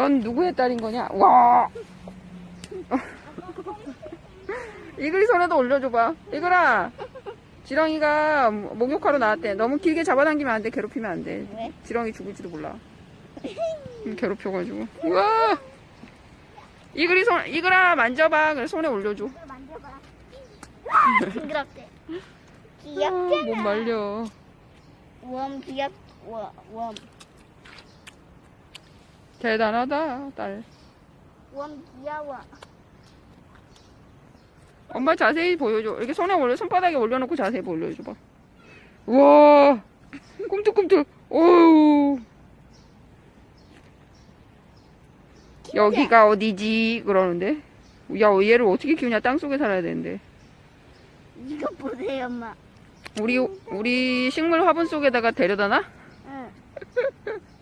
넌 누구의 딸인 거냐? 와! 이글이 손에도 올려줘봐. 이글아! 지렁이가 목욕하러 나왔대. 너무 길게 잡아당기면 안 돼. 괴롭히면 안 돼. 왜? 지렁이 죽을지도 몰라. 음, 괴롭혀가지고. 우와! 이글이 손, 이글아, 만져봐. 그래, 손에 올려줘. 만져봐. 징그럽대. 아, 못 귀엽잖아. 말려. 웜 귀엽. 워- 웜. 대단하다, 딸. 웜 귀여워. 엄마 자세히 보여줘. 이렇게 손에 올려, 손바닥에 올려놓고 자세히 보여줘봐. 우와! 꿈틀꿈틀. 오우. 여기가 어디지? 그러는데. 야, 얘를 어떻게 키우냐? 땅 속에 살아야 되는데. 이거 보세요, 엄마. 우리, 우리 식물 화분 속에다가 데려다 놔? 응.